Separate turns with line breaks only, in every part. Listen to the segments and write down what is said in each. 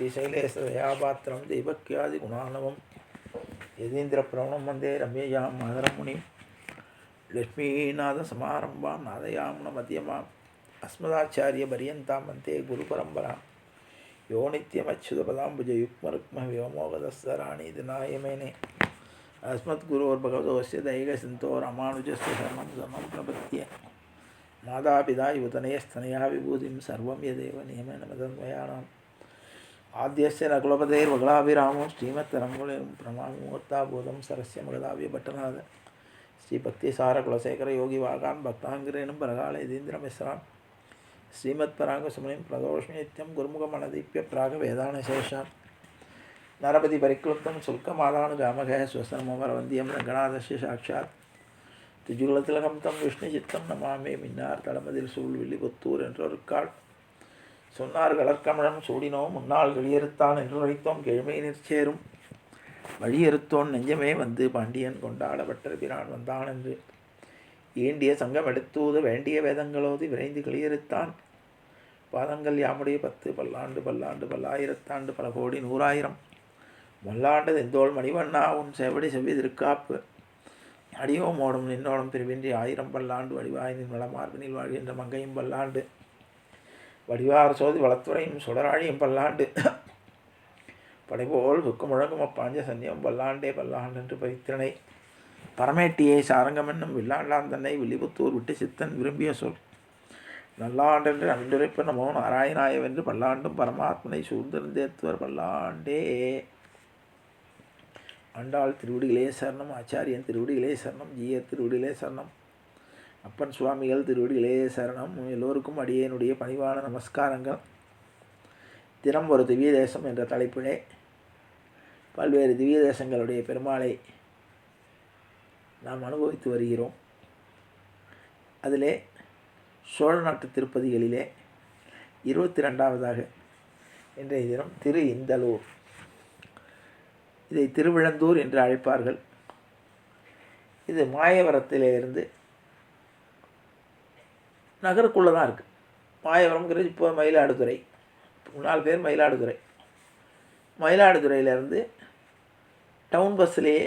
ஸ்ரீசைலேச தயாபாத்திரம் தெய்வக்கியாதி குணானவம். யதீந்திர பிரவணம் வந்தே ரம்யயாம் மதரமுனி லட்சுமிநாத சமாரம்பாம் நாதயாம்ன மதியமாம் அஸ்மதாச்சாரிய பரியந்தாம் வந்தே குரு பரம்பராம். யோ நித்தியமச்சுதபதாம்புஜ யுக்மருக்ம வியோமோகதஸ்தராணிதனாயமேனே அஸ்மத் குருவோர் பகவதோஸ்ய தைக சிந்தோ ராமானுஜஸ்ய சரணம் சமம் பிரபத்திய. மாதாபிதா யுவதனயஸ்தனயா விபூதிம் சர்வம் யதேவ நியமன மதன்மயானாம் ஆத்தியஸ்ய நகுலபதேர் வகலாபிராமம் ஸ்ரீமத் ரங்குலே பிரமாமூர்த்தாபூதம் சரஸ்ய மகதாவிய பட்டநாத ஸ்ரீ பக்தி சார குலசேகர யோகி வாகான் பக்தாங்கிரேனும் பரகால இதீந்திரம் மிஸ்ரான் ஸ்ரீமத் பராங்க சுமனிம் பிரதோஷ் நித்யம் குருமுகமனதீப்பிய பிராக வேதான சேஷான் நரபதி பரிக்லுப்தம் சுல்கமாதானு காமக ஸ்வசனமோமரவந்தியம் ரங்கநாதஸ்ய சாட்சாத். திஜுகுலத்திலகம் தம் விஷ்ணு சித்தம் நமாமே மின்னார் தளமதில் சூழ்வில்லி புத்தூர் என்ற சொன்னார் கலர்க்கமழம் சூடினோம் முன்னாள் வெளியறுத்தான் என்று உரைத்தோம் கிழமை நிற்சேரும். வழியறுத்தோன் நெஞ்சமே வந்து பாண்டியன் கொண்டாடப்பட்ட பிரான் வந்தான் என்று. ஈண்டிய சங்கம் எடுத்தூது வேண்டிய வேதங்களோது விரைந்து கிளியறுத்தான். பாதங்கள் யாமுடைய பத்து பல்லாண்டு பல்லாண்டு பல்லாயிரத்தாண்டு பல கோடி நூறாயிரம். மல்லாண்டு தெந்தோள் மணிவண்ணா உன் செவடி செவ்வி திருக்காப்பு. அடியோம் ஓடும் நின்னோடும் பிரிவின்றி ஆயிரம் பல்லாண்டு வடிவாய் நின் வளமார்பினில் வாழ்கின்ற மங்கையும் பல்லாண்டு. வடிவார் சோதி வளத்துறையும் சுடராழியும் பல்லாண்டு. படைபோல் புக்கு முழங்கும் அப்பாஞ்ச சன்னியம் பல்லாண்டே பல்லாண்டென்று பவித்திரனை. பரமேட்டியை சாரங்கம் என்னும் வில்லாண்டான் தன்னை வில்லிபுத்தூர் விட்டு சித்தன் விரும்பிய சொல். நல்லாண்டென்று அன்றுரைப்ப நமோ நாராயணாயவென்று பல்லாண்டும் பரமாத்மனை சூழ்ந்திருந்தேத்துவர் பல்லாண்டே. ஆண்டாள் திருவடிகளே சரணம் ஆச்சாரியன் திருவடிகளே சரணம் ஜீயர் திருவடிகளே சரணம். அப்பன் சுவாமிகள் திருவடிகளே சரணம். எல்லோருக்கும் அடியேனுடைய பணிவான நமஸ்காரங்கள். தினம் ஒரு திவ்ய தேசம் என்ற தலைப்பிலே பல்வேறு திவ்ய தேசங்களுடைய பெருமாளை நாம் அனுபவித்து வருகிறோம். அதிலே சோழ நாட்டு திருப்பதிகளிலே இருபத்தி ரெண்டாவதாக இன்றைய தினம் திரு இந்தலூர். இதை திருவிழந்தூர் என்று அழைப்பார்கள். இது மாயவரத்திலே இருந்து நகருக்குள்ளே தான் இருக்குது. மாயவரம்ங்கிறது இப்போ மயிலாடுதுறை. நாலு பேர் மயிலாடுதுறை. மயிலாடுதுறையிலேருந்து டவுன் பஸ்லேயே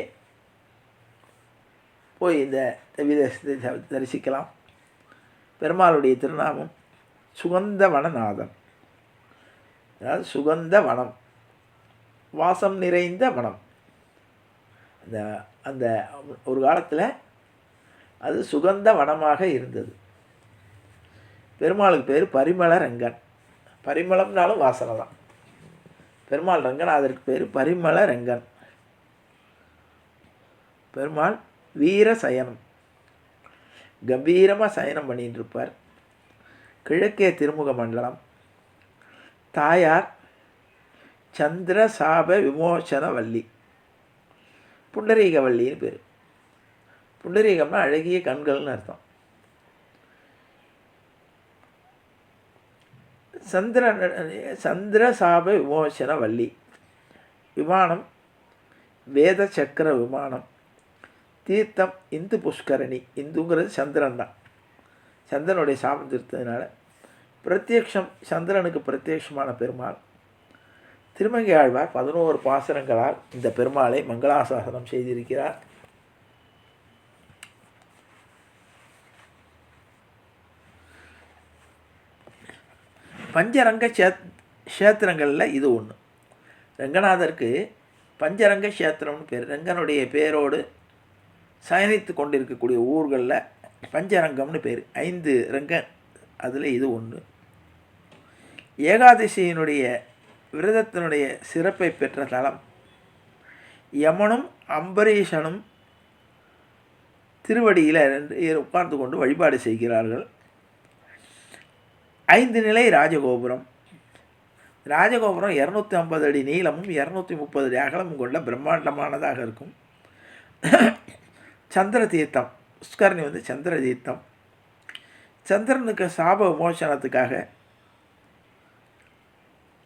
போய் இந்த திவ்யதேசத்தை தரிசிக்கலாம். பெருமாளுடைய திருநாமம் சுகந்த வனநாதம் அதாவது சுகந்த வனம் வாசம் நிறைந்த வனம் அந்த அந்த ஒரு காலத்தில் அது சுகந்த வனமாக இருந்தது. பெருமாளுக்கு பேர் பரிமள ரங்கன். பரிமளம்னாலும் வாசனை தான். பெருமாள் ரங்கன் அதற்கு பேர் பரிமள ரங்கன். பெருமாள் வீர சயனம். கம்பீரமாக சயனம் பண்ணிட்டு இருப்பார் கிழக்கே திருமுக மண்டலம். தாயார் சந்திர சாப விமோசன வள்ளி. புண்டரீக வள்ளின்னு பேர். புண்டரீகம்னா அழகிய கண்கள்னு அர்த்தம். சந்திர சந்திர சாப விமோசன வள்ளி. விமானம் வேத சக்கர விமானம். தீர்த்தம் இந்து புஷ்கரணி. இந்துங்கிறது சந்திரன் தான். சந்திரனுடைய சாபம் தீர்த்ததுனால. பிரத்யக்ஷம் சந்திரனுக்கு பிரத்யக்ஷமான பெருமாள். திருமங்கை ஆழ்வார் பதினோரு பாசனங்களால் இந்த பெருமாளை மங்களாசாசனம் செய்திருக்கிறார். பஞ்சரங்க சேத் கஷேத்திரங்களில் இது ஒன்று ரங்கநாதருக்கு பஞ்சரங்க கஷேத்திரம்னு பேர். ரங்கனுடைய பேரோடு சயனித்து கொண்டிருக்கக்கூடிய ஊர்களில் பஞ்சரங்கம்னு பேர். ஐந்து ரங்கன் அதில் இது ஒன்று ஏகாதசியினுடைய விரதத்தினுடைய சிறப்பை பெற்ற தலம். யமனும் அம்பரீஷனும் திருவடியில் உட்கார்ந்து கொண்டு வழிபாடு செய்கிறார்கள். ஐந்து நிலை ராஜகோபுரம். ராஜகோபுரம் இரநூத்தி ஐம்பது அடி நீளமும் இரநூத்தி முப்பது அடி அகலமும் கொண்ட பிரம்மாண்டமானதாக இருக்கும். சந்திர தீர்த்தம் புஷ்கரணி வந்து சந்திர தீர்த்தம் சந்திரனுக்கு சாப விமோசனத்துக்காக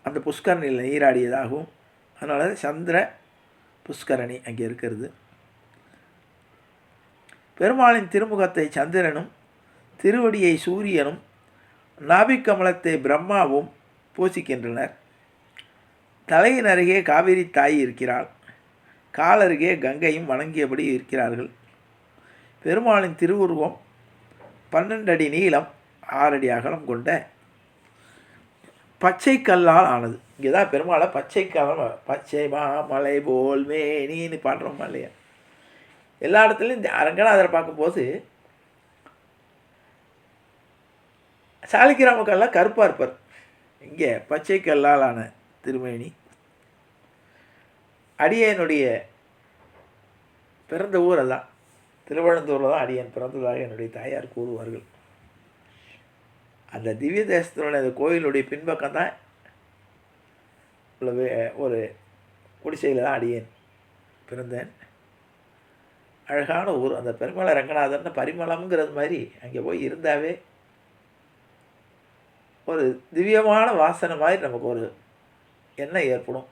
அந்த புஷ்கரணியில் நீராடியதாகவும் அதனால் சந்திர புஷ்கரணி அங்கே இருக்கிறது. பெருமாளின் திருமுகத்தை சந்திரனும் திருவடியை சூரியனும் நாபிக்கமலத்தை பிரம்மாவும் பூசிக்கின்றனர். தலையின் அருகே காவிரி தாய் இருக்கிறாள். கால் அருகே கங்கையும் வணங்கியபடி இருக்கிறார்கள். பெருமாளின் திருவுருவம் பன்னெண்டு அடி நீளம் ஆறடி அகலம் கொண்ட பச்சை கல்லால் ஆனது. இங்கே தான் பெருமாளை பச்சை கலம் பச்சை மாமலை போல் மேனின்னு பாடுறோம் இல்லையா? எல்லா இடத்துலையும் இந்த அரங்கநாதரை பார்க்கும்போது சாலிக்கிராம கல்லாக கருப்பாக இருப்பார். இங்கே பச்சை கல்லாலான திருமேனி. அடியனுடைய பிறந்த ஊர் அதான். திருவனந்தூரில் தான் அடியன் பிறந்ததாக என்னுடைய தாயார் கூறுவார்கள். அந்த திவ்ய தேசத்தினுடைய அந்த கோயிலுடைய பின்பக்கம் தான் உள்ள ஒரு குடிசையில் தான் அடியேன் பிறந்தேன். அழகான ஊர். அந்த பெருமலை ரங்கநாதன் பரிமளம்ங்கிறது மாதிரி அங்கே போய் இருந்தாவே ஒரு திவ்யமான வாசனை மாதிரி நமக்கு ஒரு எண்ணம் ஏற்படும்.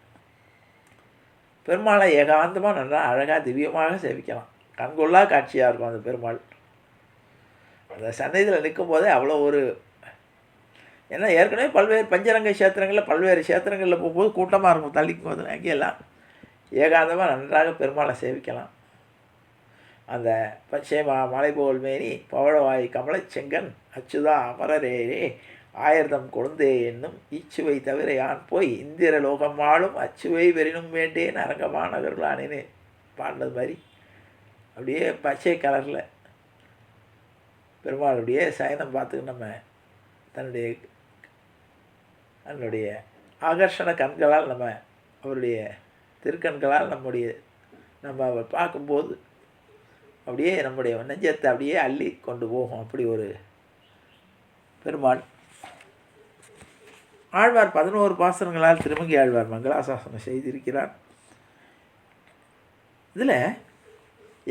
பெருமாளை ஏகாந்தமாக நல்லா அழகாக திவ்யமாக சேவிக்கலாம். கண்கொள்ளா காட்சியாக இருக்கும் அந்த பெருமாள். அந்த சன்னதியில் நிற்கும் போதே அவ்வளோ ஒரு ஏன்னா ஏற்கனவே பல்வேறு பஞ்சரங்க கஷேத்திரங்களில் பல்வேறு கஷேத்திரங்களில் போகும்போது கூட்டமாக இருக்கும் தள்ளிக்கும் போது அங்கேயெல்லாம். ஏகாந்தமாக நன்றாக பெருமாளை சேவிக்கலாம். அந்த பச்சேமா மலைபோல் மேனி பவழவாய் கமலச்செங்கன் அச்சுதா அமரரேரே ஆயிரதம் கொழுந்தே என்னும் ஈச்சுவை தவிர யான் போய் இந்திர லோகம் வாழும் அச்சுவை வெறினும் வேண்டேன் அரங்கமானவர்களானேன்னு பாடினது மாதிரி. அப்படியே பச்சை கலரில். பெருமாள் அப்படியே சயனம் பார்த்துக்கு நம்ம தன்னுடைய தன்னுடைய ஆகர்ஷண கண்களால் நம்ம அவருடைய திருக்கண்களால் நம்முடைய நம்ம அவர் பார்க்கும்போது அப்படியே நம்முடைய நெஞ்சத்தை அப்படியே அள்ளி கொண்டு போகும். அப்படி ஒரு பெருமாள் ஆழ்வார் பதினோரு பாசனங்களால் திருமங்கி ஆழ்வார் மங்களாசாசனம் செய்திருக்கிறார். இதில்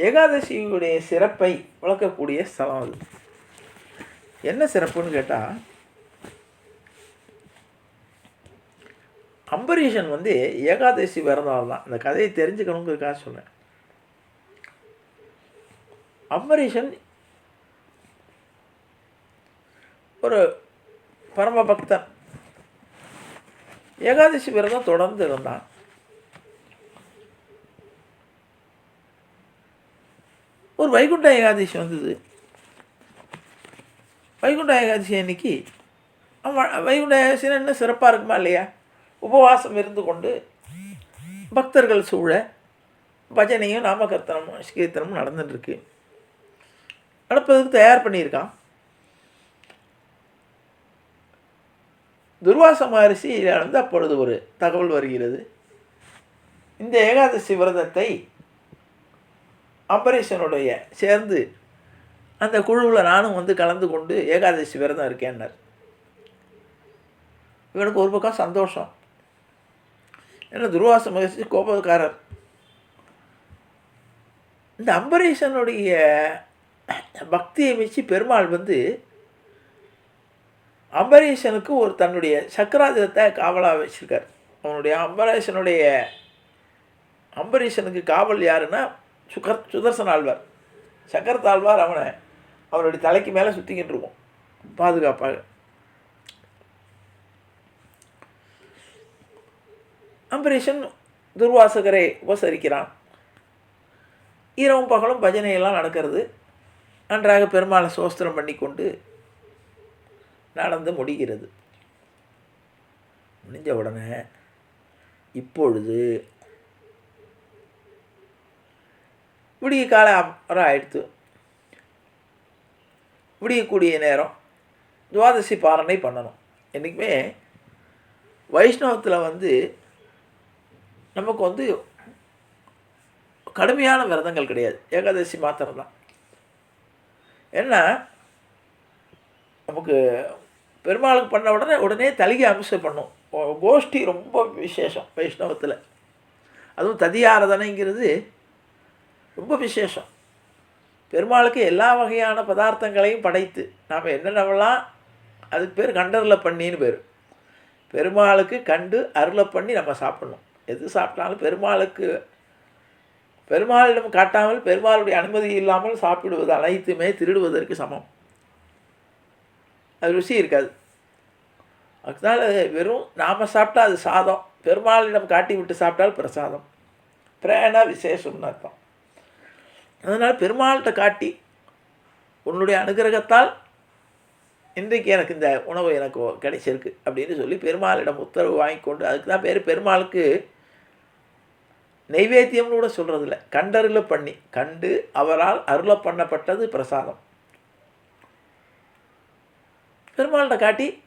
ஏகாதசியுடைய சிறப்பை விளக்கக்கூடிய ஸ்தலம் அது. என்ன சிறப்புன்னு கேட்டால் அம்பரீஷன் வந்து ஏகாதசி பிறந்தவர் தான். இந்த கதையை தெரிஞ்சுக்கணுங்கிறதுக்காக சொன்னேன். அம்பரீஷன் ஒரு பரம பக்தன் ஏகாதசி விரதம் தொடர்ந்து இருந்தான். ஒரு வைகுண்ட ஏகாதசி வந்தது. வைகுண்ட ஏகாதசி அன்னைக்கு வைகுண்ட ஏகாதசினா இன்னும் சிறப்பாக இருக்குமா இல்லையா? உபவாசம் இருந்து கொண்டு பக்தர்கள் சூழ பஜனையும் நாமகர்த்தனமும் கீர்த்தனமும் நடந்துட்டுருக்கு நடப்பதற்கு தயார் பண்ணியிருக்கான். துர்வாச மகரிஷியில் வந்து அப்பொழுது ஒரு தகவல் வருகிறது. இந்த ஏகாதசி விரதத்தை அம்பரீஷனுடைய சேர்ந்து அந்த குழுவில் நானும் வந்து கலந்து கொண்டு ஏகாதசி விரதம் இருக்கேன்னார். இவனுக்கு ஒரு பக்கம் சந்தோஷம். ஏன்னா துர்வாச மகரிஷி கோபக்காரர். இந்த அம்பரீஷனுடைய பக்தியை மிச்சி பெருமாள் வந்து அம்பரீஷனுக்கு ஒரு தன்னுடைய சக்கராஜத்தை காவலாக வச்சிருக்கார். அவனுடைய அம்பரீஷனுடைய அம்பரீஷனுக்கு காவல் யாருன்னா சுகர் சுதர்சன் ஆழ்வார். சக்கரத்தாழ்வார் அவனை அவனுடைய தலைக்கு மேலே சுற்றிக்கிட்டு இருக்கும் பாதுகாப்பாக. அம்பரீஷன் துர்வாசகரை உபசரிக்கிறான். இரவும் பகலும் பஜனையெல்லாம் நடக்கிறது. நன்றாக பெருமாளை சோஸ்திரம் பண்ணி கொண்டு நடந்து முடிகிறது. முடிஞ்ச உடனே இப்பொழுது விடிய கால அப்புறம் ஆயிடுத்து. விடியக்கூடிய நேரம் துவாதசி பாரணை பண்ணணும். என்றைக்குமே வைஷ்ணவத்தில் வந்து நமக்கு வந்து கடுமையான விரதங்கள் கிடையாது. ஏகாதசி மாத்திரம் தான் ஏன்னா நமக்கு பெருமாளுக்கு பண்ண உடனே உடனே தலிகை அம்சம் பண்ணும். கோஷ்டி ரொம்ப விசேஷம் வைஷ்ணவத்தில். அதுவும் ததியாரதனைங்கிறது ரொம்ப விசேஷம். பெருமாளுக்கு எல்லா வகையான பதார்த்தங்களையும் படைத்து நாம் என்னென்னலாம் அதுக்கு பேர் கண்டரில் பண்ணின்னு பேர். பெருமாளுக்கு கண்டு அருளை பண்ணி நம்ம சாப்பிடணும். எது சாப்பிட்டாலும் பெருமாளுக்கு பெருமாளிடம் காட்டாமல் பெருமாளுடைய அனுமதி இல்லாமல் சாப்பிடுவது அனைத்துமே திருடுவதற்கு சமம். அது ருசி இருக்காது. அதனால் வெறும் நாம் சாப்பிட்டா அது சாதம். பெருமாளிடம் காட்டி விட்டு சாப்பிட்டால் பிரசாதம். பிரேணா விசேஷம்னு அர்த்தம். அதனால் பெருமாள்கிட்ட காட்டி உன்னுடைய அனுகிரகத்தால் இன்றைக்கு எனக்கு இந்த உணவு எனக்கு கிடைச்சிருக்கு அப்படின்னு சொல்லி பெருமாளிடம் உத்தரவு வாங்கி கொண்டு அதுக்கு தான் பேர் பெருமாளுக்கு நைவேத்தியம்னு கூட சொல்கிறதில்ல கண்டருள பண்ணி கண்டு அவரால் அருள பண்ணப்பட்டது பிரசாதம். பெருமாள்கிட்ட காட்டி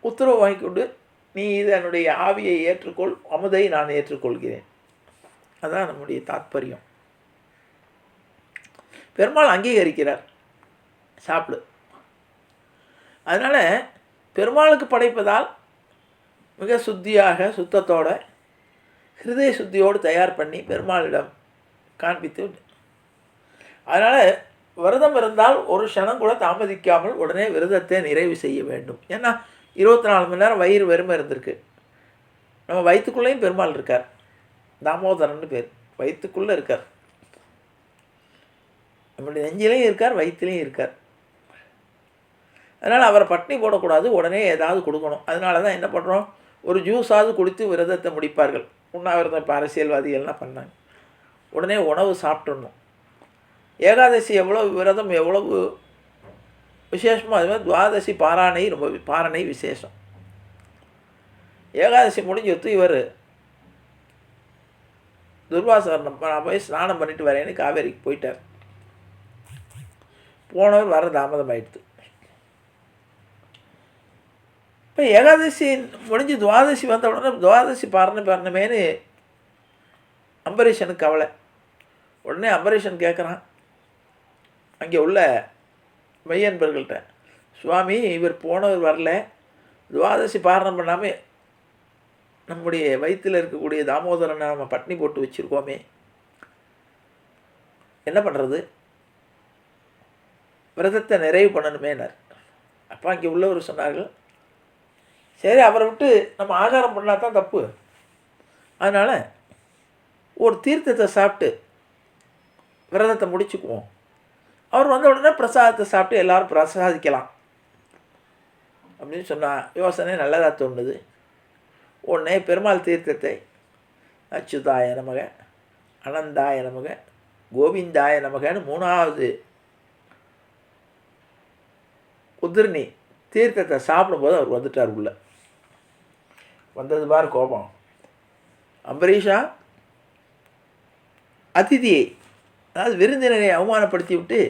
உத்தரவு வாங்கி கொண்டு நீ இதனுடைய ஆவியை ஏற்றுக்கொள் அமுதை நான் ஏற்றுக்கொள்கிறேன். அதான் நம்முடைய தாத்பரியம். பெருமாள் அங்கீகரிக்கிறார். சாப்பிடு. அதனால் பெருமாளுக்கு படைப்பதால் மிக சுத்தியாக சுத்தத்தோடு ஹிருதய சுத்தியோடு தயார் பண்ணி பெருமாளிடம் காண்பித்து அதனால் விரதம் இருந்தால் ஒரு க்ஷணம் கூட தாமதிக்காமல் உடனே விரதத்தை நிறைவு செய்ய வேண்டும். ஏன்னா இருபத்தி நாலு மணி நேரம் வயிறு வெறுமை இருந்திருக்கு. நம்ம வயிற்றுக்குள்ளேயும் பெருமாள் இருக்கார். தாமோதரன் பேர். வயிற்றுக்குள்ளே இருக்கார். நம்மளுடைய நெஞ்சிலையும் இருக்கார் வயிற்றுலையும் இருக்கார். அதனால் அவரை பட்னி போடக்கூடாது உடனே ஏதாவது கொடுக்கணும். அதனால தான் என்ன பண்ணுறோம் ஒரு ஜூஸாவது குடித்து விரதத்தை முடிப்பார்கள். உண்ணாவிரதம் இப்போ அரசியல்வாதிகள்லாம் பண்ணாங்க. உடனே உணவு சாப்பிட்றணும் ஏகாதசி எவ்வளவு விரதம் எவ்வளவு விசேஷமோ அது மாதிரி துவாதசி பாராணை ரொம்ப பாரணை விசேஷம். ஏகாதசி முடிஞ்சு ஒத்து இவர். துர்வாசர் நான் போய் ஸ்நானம் பண்ணிட்டு வரேன்னு காவேரிக்கு போயிட்டார். போனவர் வர தாமதம் ஆயிடுது இப்போ ஏகாதசி முடிஞ்சு துவாதசி வந்த உடனே துவாதசி பாரணை பாரணமேனு அம்பரீஷனுக்கு கவலை. உடனே அம்பரீஷன் கேட்குறான் அங்கே உள்ள மெய்யன்பர்கள்ட்ட சுவாமி இவர் போனவர் வரல. துவாதசி பாரணம் பண்ணாமல் நம்முடைய வயிற்றில் இருக்கக்கூடிய தாமோதரனை நம்ம பட்னி போட்டு வச்சுருக்கோமே. என்ன பண்ணுறது விரதத்தை நிறைவு பண்ணணுமேனார் அப்போ அங்கே உள்ளவர் சொன்னார்கள் சரி அவரை விட்டு நம்ம ஆகாரம் பண்ணால் தான் தப்பு. அதனால் ஒரு தீர்த்தத்தை சாப்பிட்டு விரதத்தை முடிச்சுக்குவோம். அவர் வந்த உடனே பிரசாதத்தை சாப்பிட்டு எல்லாரும் பிரசாதிக்கலாம். அப்படின்னு சொன்னால் யோசனை நல்லதாக தோணுது. உடனே பெருமாள் தீர்த்தத்தை அச்சுதாய நமக அனந்தாய நமக கோவிந்தாய நமகன்னு மூணாவது உதிர்ணி தீர்த்தத்தை சாப்பிடும்போது அவர் வந்துட்டார் உள்ள. வந்தது பார் கோபம். அம்பரீஷா அதிதியை அதாவது விருந்தினரை அவமானப்படுத்தி விட்டு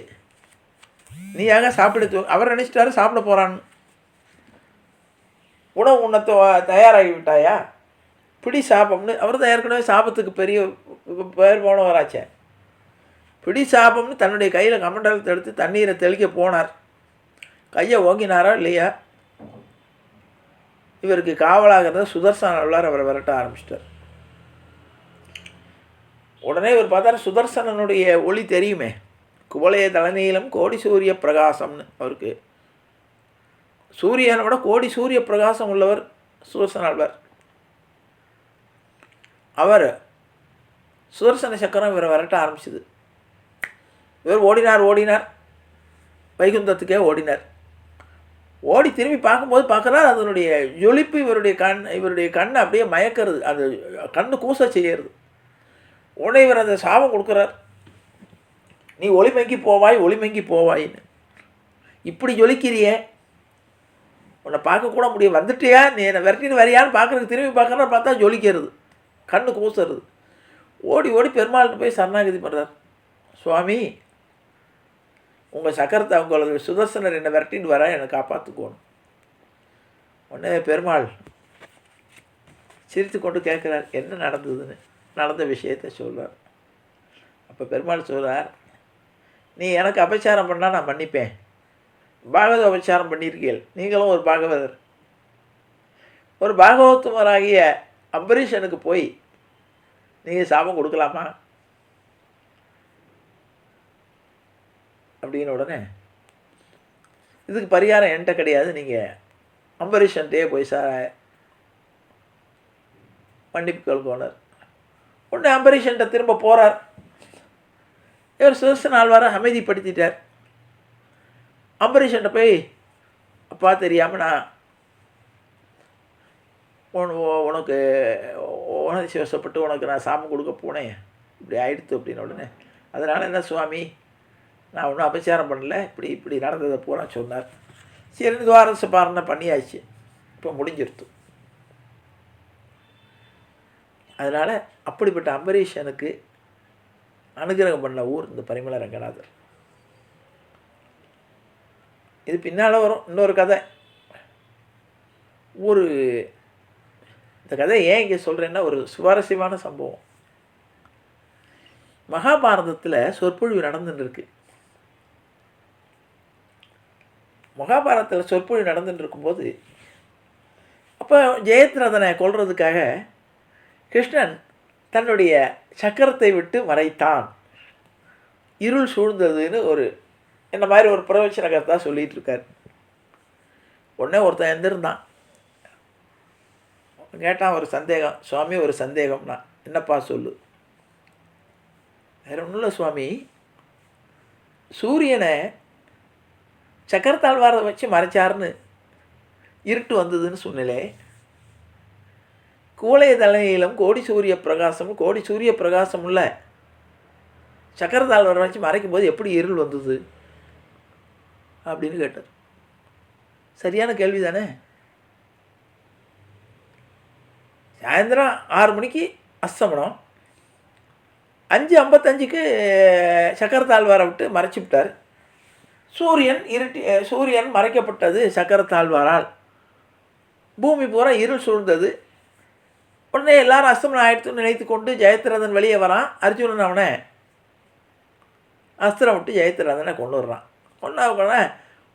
நீயாக சாப்பிட அவர் நினச்சிட்டாரு சாப்பிட போகிறான்னு உணவு உண்ணத்தை தயாராகி விட்டாயா? பிடி சாப்பம்னு அவர் தான் ஏற்கனவே சாபத்துக்கு பெரிய பேர் போனவராச்சே. பிடி சாபம்னு தன்னுடைய கையில் கமண்டலத்தை எடுத்து தண்ணீரை தெளிக்க போனார். கையை ஓங்கினாரா இல்லையா? இவருக்கு காவலாகிறத சுதர்சன உள்ளார் அவரை விரட்ட ஆரம்பிச்சிட்டார். உடனே இவர் பார்த்தாரு சுதர்சனனுடைய ஒளி தெரியுமே? குவளைய தலைநீளம் கோடி சூரிய பிரகாசம்னு அவருக்கு. சூரியனை விட கோடி சூரிய பிரகாசம் உள்ளவர் சுதர்சனாழ்வார் அவர் சுதர்சன சக்கரம் இவரை விரட்ட ஆரம்பிச்சது. இவர் ஓடினார் ஓடினார். வைகுந்தத்துக்கே ஓடினார். ஓடி திரும்பி பார்க்கும்போது பார்க்குறார் அதனுடைய ஜொலிப்பு இவருடைய கண் இவருடைய கண்ணை அப்படியே மயக்கிறது அது கண்ணு கூச செய்யறது. உடனே இவர் அந்த சாபம் கொடுக்குறார். நீ ஒளிமங்கி போவாய் ஒளிமங்கி போவாயின்னு. இப்படி ஜொலிக்கிறியே. உன்னை பார்க்கக்கூட முடியும் வந்துட்டியா? நீ என்னை விரட்டின்னு வரியான்னு பார்க்குறதுக்கு திரும்பி பார்க்குறா பார்த்தா ஜொலிக்கிறது. கண்ணு கூசுறது. ஓடி ஓடி பெருமாள்கிட்ட போய் சரணாகதி பண்ணுறார் சுவாமி உங்கள் சக்கரத்தை உங்களது சுதர்சனர் என்னை விரட்டின்னு வர என்னை காப்பாற்றுக்கோணும் உடனே பெருமாள் சிரித்து கொண்டு கேட்குறார் என்ன நடந்ததுன்னு? நடந்த விஷயத்தை சொல்கிறார் அப்போ பெருமாள் சொல்கிறார் நீ எனக்கு அபச்சாரம் பண்ணால் நான் மன்னிப்பேன். பாகவத உபச்சாரம் பண்ணியிருக்கீள் நீங்களும் ஒரு பாகவதர். ஒரு பாகவத்துமராகிய அம்பரீஷனுக்கு போய் நீங்கள் சாபம் கொடுக்கலாமா? அப்படின்னு உடனே இதுக்கு பரிகாரம் என்கிட்ட கிடையாது. நீங்கள் அம்பரீஷன்ட்டே போய் சார் மன்னிப்பு கொள்கோனர் உடனே அம்பரீஷன்ட்ட திரும்ப போகிறார் இவர் சுதர்சன் ஆழ்வாரை அமைதிப்படுத்திட்டார். அம்பரீஷன்ட்ட போய் அப்பா தெரியாமல் நான் உனக்கு உனக்கு சிவசப்பட்டு உனக்கு நான் சாமம் கொடுக்க போனேன். இப்படி ஆயிடுத்து அப்படின்னு உடனே அதனால் என்ன சுவாமி? நான் ஒன்றும் அபச்சாரம் பண்ணல. இப்படி இப்படி நடந்ததை பூரா சொன்னார். சரி துவாரச பாரணை பண்ணியாச்சு. இப்போ முடிஞ்சிருத்து அதனால் அப்படிப்பட்ட அம்பரீஷனுக்கு அனுகிரகம் பண்ண ஊர் இந்த பரிமள ரங்கநாதர். இது பின்னால் வரும் இன்னொரு கதை. ஒரு இந்த கதை ஏன் இங்கே சொல்கிறேன்னா ஒரு சுவாரஸ்யமான சம்பவம். மகாபாரதத்தில் சொற்பொழிவு நடந்துட்டு இருக்கு மகாபாரதத்தில் சொற்பொழிவு நடந்துட்டு இருக்கும்போது அப்போ ஜெயத்ரதனை கொள்றதுக்காக கிருஷ்ணன் தன்னுடைய சக்கரத்தை விட்டு மறைத்தான். இருள் சூழ்ந்ததுன்னு ஒரு இந்த மாதிரி ஒரு பிரவச்சன கருத்தா சொல்லிகிட்டு இருக்கார் உடனே ஒருத்தன் எழுந்திருந்தான். கேட்டான் ஒரு சந்தேகம் சுவாமி ஒரு சந்தேகம்னா என்னப்பா சொல்லு? வேற ஒன்றும் இல்லை சுவாமி சூரியனை சக்கரத்தாழ்வாரை வச்சு மறைச்சாருன்னு இருட்டு வந்ததுன்னு சொன்னலே கூளைய தலையிலும் கோடி சூரிய பிரகாசம் கோடி சூரிய பிரகாசம் உள்ள சக்கரத்தாழ்வாரை வச்சு மறைக்கும் போது எப்படி இருள் வந்தது அப்படின்னு கேட்டார். சரியான கேள்வி தானே சாயந்தரம் ஆறு மணிக்கு அஸ்தமனம். அஞ்சு ஐம்பத்தஞ்சுக்கு சக்கரத்தாழ்வாரை விட்டு மறைச்சி விட்டார். சூரியன் இருட்டி சூரியன் மறைக்கப்பட்டது சக்கரத்தாழ்வாரால் பூமி பூரா இருள் சூழ்ந்தது. உடனே எல்லாரும் அஸ்தமனம் ஆயிடுத்துன்னு நினைத்து கொண்டு ஜெயத்ரதன் வெளியே வரான். அர்ஜுனன் அவனை அஸ்திரம் விட்டு ஜெயத்ரதனை கொண்டு வர்றான் கொண்டாவுக்கோடனே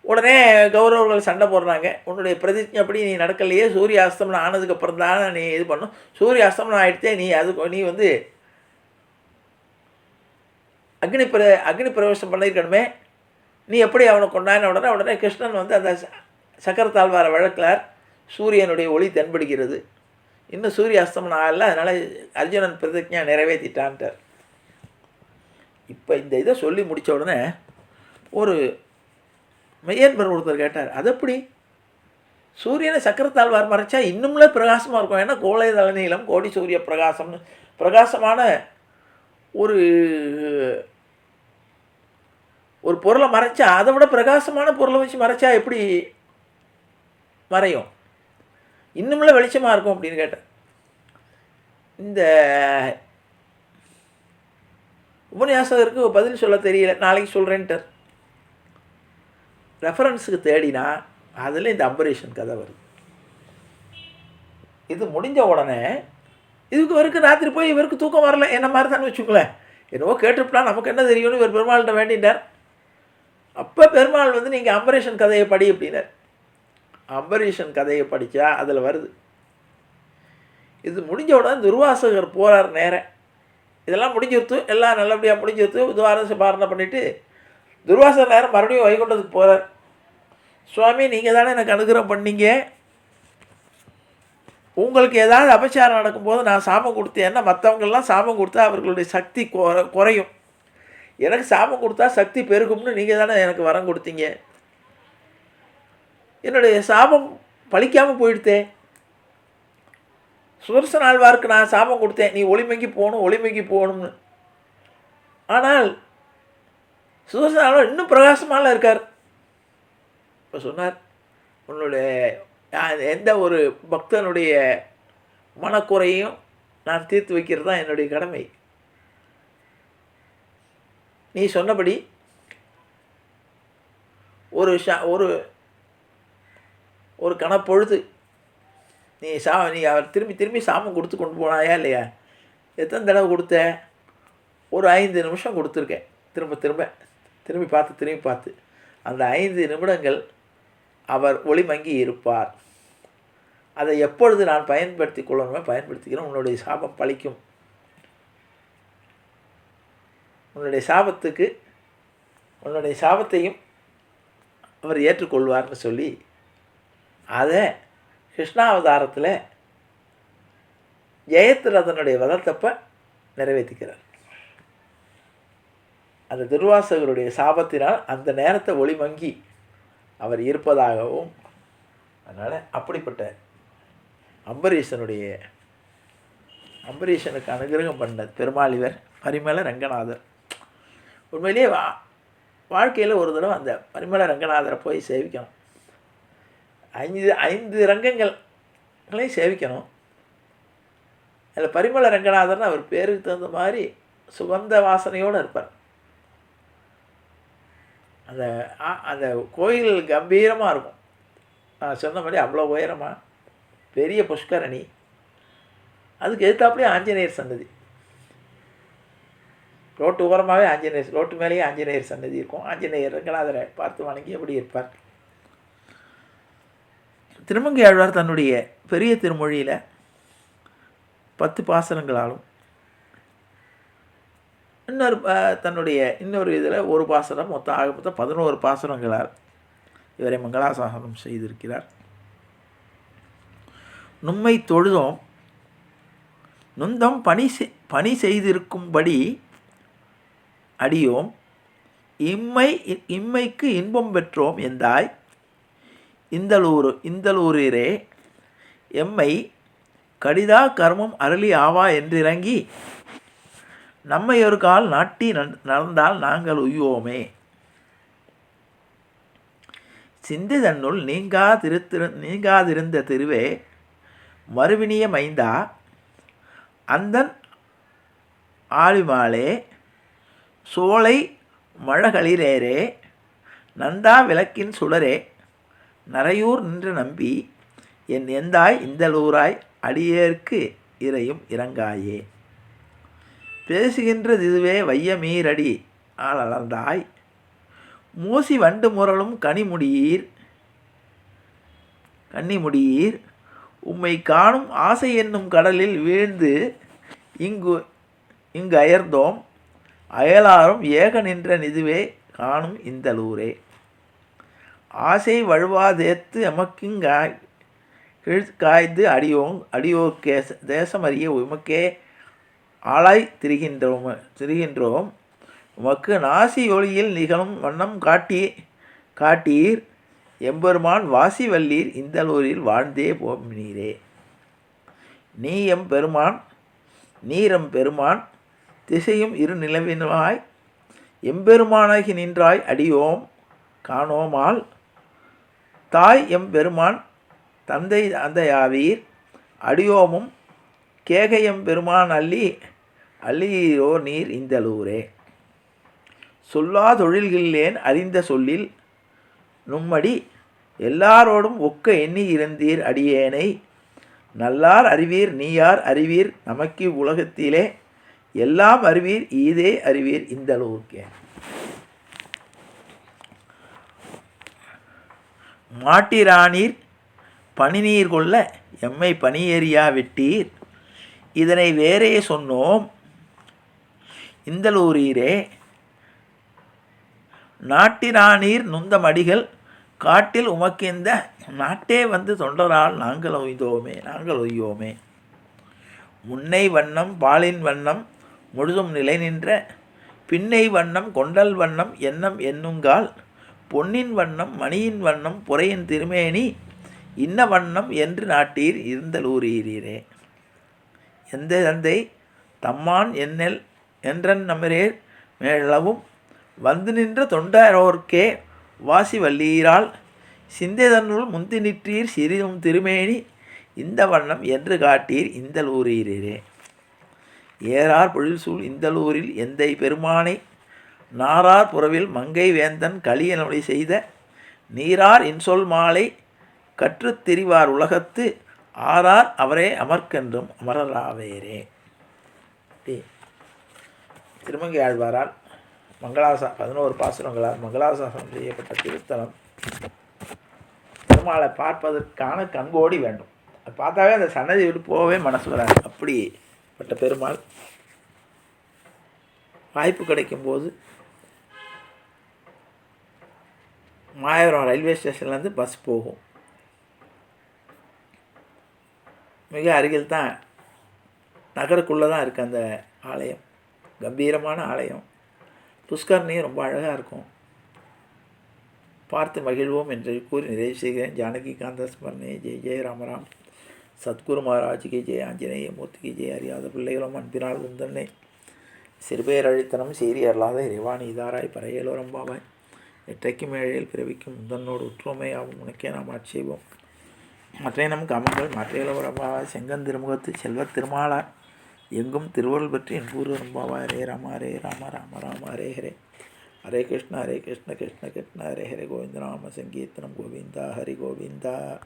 உடனே கௌரவர்கள் சண்டை போடுறாங்க. உன்னுடைய பிரதிஜை அப்படி நீ நடக்கலையே சூரிய அஸ்தமனம் ஆனதுக்கப்புறம் தானே நீ இது பண்ணும். சூரிய அஸ்தமனம் ஆகிடுச்சே நீ அது நீ வந்து அக்னி பிர அக்னி பிரவேசம் பண்ணியிருக்கணுமே. நீ எப்படி அவனை கொண்டான உடனே உடனே கிருஷ்ணன் வந்து அந்த சக்கரத்தாழ்வார வழக்கில் சூரியனுடைய ஒளி தென்படுகிறது. இன்னும் சூரிய அஸ்தமனம் ஆகல அதனால் அர்ஜுனன் பிரதிஜா நிறைவேற்றிட்டான்ட்டார் இப்போ இந்த இதை சொல்லி முடித்த உடனே ஒரு மெய்யன்பர் ஒருத்தர் கேட்டார் அது எப்படி? சூரியனை சக்கரத்தாழ்வார் மறைச்சா இன்னும்ல பிரகாசமாக இருக்கும். ஏன்னா கோலை தலநீளம் கோடி சூரிய பிரகாசம்னு பிரகாசமான ஒரு ஒரு பொருளை மறைச்சா அதை விட பிரகாசமான பொருளை வச்சு மறைச்சா எப்படி மறையும்? இன்னும்ல வெளிச்சமாக இருக்கும் அப்படின்னு கேட்டேன். இந்த உபன்யாசகருக்கு பதில் சொல்ல தெரியல. நாளைக்கு சொல்கிறேன்ட்டார் ரெஃபரன்ஸுக்கு தேடினா அதில் இந்த அம்பரீஷன் கதை வருது. இது முடிஞ்ச உடனே இதுக்கு இவருக்கு ராத்திரி போய் இவருக்கு தூக்கம் வரல. என்ன மாதிரி தான் வச்சுக்கோங்களேன். என்னவோ கேட்டுவிட்டா நமக்கு என்ன தெரியும்னு இவர் பெருமாள்கிட்ட வேண்டிட்டார். அப்போ பெருமாள் வந்து நீங்கள் அம்பரீஷன் கதையை படி அப்படின்னார். அம்பரீஷன் கதையை படித்தா அதில் வருது. இது முடிஞ்ச உடனே துர்வாசகர் போகிறார் நேரம் இதெல்லாம் முடிஞ்சிருத்து எல்லாம் நல்லபடியாக முடிஞ்சிருத்து துவாரச சிபாரணை பண்ணிவிட்டு துர்வாசர் நேரம் மறுபடியும் வைகுண்டத்துக்கு போகிறார் சுவாமி நீங்கள் தானே எனக்கு அனுகிரகம் பண்ணீங்க. உங்களுக்கு ஏதாவது அபச்சாரம் நடக்கும்போது நான் சாபம் கொடுத்தேன்னா மற்றவங்கெல்லாம் சாபம் கொடுத்தா அவர்களுடைய சக்தி குறையும். எனக்கு சாபம் கொடுத்தா சக்தி பெருகும்னு நீங்கள் தானே எனக்கு வரம் கொடுத்தீங்க. என்னுடைய சாபம் பழிக்காமல் போயிடுத்தே. சுதர்சன ஆழ்வாருக்கு நான் சாபம் கொடுத்தேன். நீ ஒளிமைக்கு போகணும் ஒளிமைக்கு போகணும்னு. ஆனால் சுதர்சன ஆழ்வார் இன்னும் பிரகாசமாக இருக்கார். இப்போ சொன்னார் உன்னுடைய எந்த ஒரு பக்தனுடைய மனக்குறையும் நான் தீர்த்து வைக்கிறது தான் என்னுடைய கடமை. நீ சொன்னபடி ஒரு ஷா ஒரு ஒரு கணப்பொழுது நீ சா நீ அவர் திரும்பி திரும்பி சாமம் கொடுத்து கொண்டு போனாயா இல்லையா? எத்தனை தடவை கொடுத்த? ஒரு ஐந்து நிமிஷம் கொடுத்துருக்கேன். திரும்ப திரும்ப திரும்பி பார்த்து திரும்பி பார்த்து. அந்த ஐந்து நிமிடங்கள் அவர் ஒளிமங்கி இருப்பார். அதை எப்பொழுது நான் பயன்படுத்தி கொள்ளணுமே பயன்படுத்திக்கிறேன் உன்னுடைய சாபம் பழிக்கும். உன்னுடைய சாபத்துக்கு உன்னுடைய சாபத்தையும் அவர் ஏற்றுக்கொள்வார்னு சொல்லி அதை கிருஷ்ணாவதாரத்தில் ஜெயத்ரதனுடைய வதத்தப்ப நிறைவேற்றிக்கிறார். அந்த துர்வாசகருடைய சாபத்தினால் அந்த நேரத்தை ஒளிமங்கி அவர் இருப்பதாகவும் அதனால் அப்படிப்பட்ட அம்பரீஷனுடைய அம்பரீஷனுக்கு அனுகிரகம் பண்ண பெருமாள் இவர் பரிமள ரங்கநாதர். உண்மையிலேயே வா வாழ்க்கையில் ஒரு தடவை அந்த பரிமள ரங்கநாதரை போய் சேவிக்கணும். ஐந்து ஐந்து ரங்கங்களையும் சேவிக்கணும். அதில் பரிமள ரங்கநாதர்னு அவர் பேருக்கு தகுந்த மாதிரி சுகந்த வாசனையோடு இருப்பார். அந்த அந்த கோயில் கம்பீரமாக இருக்கும். நான் சொன்னபடி அவ்வளோ உயரமாக பெரிய புஷ்கரணி. அதுக்கு எதிர்த்தாப்புலேயே ஆஞ்சநேயர் சன்னதி. ரோட்டு ஓரமாகவே ஆஞ்சநேயர் ரோட்டு மேலேயே ஆஞ்சநேயர் சன்னதி இருக்கும். ஆஞ்சநேயர் ரங்கநாதரை பார்த்து வணங்கி எப்படி இருப்பார்? திருமங்கை ஆழ்வார் தன்னுடைய பெரிய திருமொழியில் பத்து பாசனங்களாலும் இன்னொரு தன்னுடைய இன்னொரு இதில் ஒரு பாசனம் மொத்தம் ஆக மொத்தம் பதினோரு பாசனங்களால் இவரை மங்களாசாசனம் செய்திருக்கிறார். நும்மை தொழுதோம் நுந்தம் பணி செய்- பணி செய்திருக்கும்படி அடியோம் இம்மை இம்மைக்கு இன்பம் பெற்றோம் எந்தாய் இந்தலூர் இந்தலூரிரே எம்மை கடிதா கர்மம் அருளி ஆவா என்றிறங்கி நம்மை ஒரு கால் நாட்டி நடந்தால் நாங்கள் உய்வோமே. சிந்தை தன்னுள் நீங்கா திருத்திரு நீங்காதிருந்த திருவே மறுவினிய மைந்தா அந்தன் ஆழிமாலே சோலை மழகளிரேரே நந்தா விளக்கின் சுடரே நரையூர் நின்று நம்பி என் எந்தாய் இந்தலூராய் அடியேற்கு இறையும் இறங்காயே. பேசுகின்றது இதுவே வையமீரடி ஆளந்தாய் மூசி வண்டு முரளும் கனிமுடியீர் கன்னிமுடியீர் உம்மை காணும் ஆசை என்னும் கடலில் வீழ்ந்து இங்கு இங்கு அயர்ந்தோம். அயலாரும் ஏக நின்ற நிதுவே காணும் இந்தலூரே. ஆசை வழுவாதேத்து எமக்குங்காய் கிழ் காய்ந்து அடியோங் அடியோர்க்கே தேசமறிய உமக்கே ஆளாய் திரிகின்றோம் திரிகின்றோம். உமக்கு நாசி ஒளியில் நிகழும் வண்ணம் காட்டி காட்டீர். எம்பெருமான் வாசி வல்லீர் இந்தலூரில் வாழ்ந்தே போம் நீரே நீ எம் பெருமான் நீரம் பெருமான் திசையும் இரு நிலவினாய். எம்பெருமானாகி நின்றாய் அடியோம் காணோமால். தாய் எம் பெருமான் தந்தை தந்தையாவீர் அடியோமும் கேகையம் பெருமான் அள்ளி அள்ளீரோ நீர் இந்தலூரே. சொல்லா தொழில்கில்லேன் அறிந்த சொல்லில் நும்மடி எல்லாரோடும் ஒக்க எண்ணி இருந்தீர் அடியேனை. நல்லார் அறிவீர் நீயார் அறிவீர் நமக்கு உலகத்திலே எல்லாம் அறிவீர் ஈதே அறிவீர் இந்தளவுக்கே மாட்டிரானீர்? பனிநீர் கொள்ள எம்மை பனியேறியா விட்டீர் இதனை வேறே சொன்னோம். இந்தலூரீரே நாட்டினானீர் நுந்த மடிகள் காட்டில் உமக்கிந்த நாட்டே வந்து தொண்டரால் நாங்கள் ஒய்தோமே நாங்கள் ஒய்யோமே. முன்னை வண்ணம் பாலின் வண்ணம் முழுதும் நிலை நின்ற பின்னை வண்ணம் கொண்டல் வண்ணம் எண்ணம் என்னுங்கால் பொன்னின் வண்ணம் மணியின் வண்ணம் புறையின் திருமேனி இன்ன வண்ணம் என்று நாட்டீர் இருந்தலூரீரீரே எந்த தந்தை தம்மான் என்னெல் என்றன் நமரேர் மேலவும் வந்து நின்ற தொண்டரோர்க்கே வாசி வல்லீரால் சிந்தைதன்னுள் முந்தி நிற்றீர் சிறிதும் திருமேனி இந்த வண்ணம் என்று காட்டீர் இந்தலூரீரே. ஏறார் பொழில் சூழ் இந்தலூரில் எந்தை பெருமானை நாரார் புறவில் மங்கை வேந்தன் கலியனொளி செய்த நீரார் இன்சொல் மாலை கற்றுத் திரிவார் உலகத்து ஆரார் அவரே அமர்க்கென்றும் அமரராவேரே. திருமங்கை ஆழ்வாரால் மங்களாசா பதினோரு பாசுரங்களால் மங்களாசாசனம் செய்யப்பட்ட திருத்தலம் பெருமாளை பார்ப்பதற்கான கண்கோடி வேண்டும். அது பார்த்தாவே அந்த சன்னதி விட்டு போகவே மனசு வராது. அப்படிப்பட்ட பெருமாள் வாய்ப்பு கிடைக்கும்போது மாயவரம் ரயில்வே ஸ்டேஷன்லேருந்து பஸ் போகும். மிக அருகில் தான் நகருக்குள்ளே தான் இருக்குது அந்த ஆலயம். கம்பீரமான ஆலயம். புஷ்கரணியும் ரொம்ப அழகாக இருக்கும். பார்த்து மகிழ்வோம் என்று கூறி நிறைவு செய்கிறேன். ஜானகி காந்த ஸ்மரணே. ஜெய் ஜெய ராமராம். சத்குரு மகாராஜுக்கு ஜெய. ஆஞ்சநேய மூர்த்திக்கு ஜெய. அறியாத பிள்ளைகளும் அன்பினால் உந்தன்னே. சிறுபேரழித்தனம் அழித்தனம் சீரி அருளாத இறைவான் இதாராய் பறையலோரம்பாவாய் எற்றைக்கும் ஏழையில் பிறவிக்கும் முதன்னோடு உற்றுமையாகும் உனக்கே நாம் ஆட்சேபம் மற்ற நம் கமங்கள் மற்றையிலவரம்பாவாய் செங்கன் செல்வ செல்வத் எங்கும் திருவருள் பற்றி என்பூர் ரம்பாவாய் ஹரே ராம ஹரே ராம ராம ராம ஹரே ஹரே. ஹரே கிருஷ்ண ஹரே கிருஷ்ண கிருஷ்ண கிருஷ்ண ஹரே ஹரே கோவிந்த ராம சங்கீர்த்தனம் கோவிந்தா ஹரி கோவிந்தா.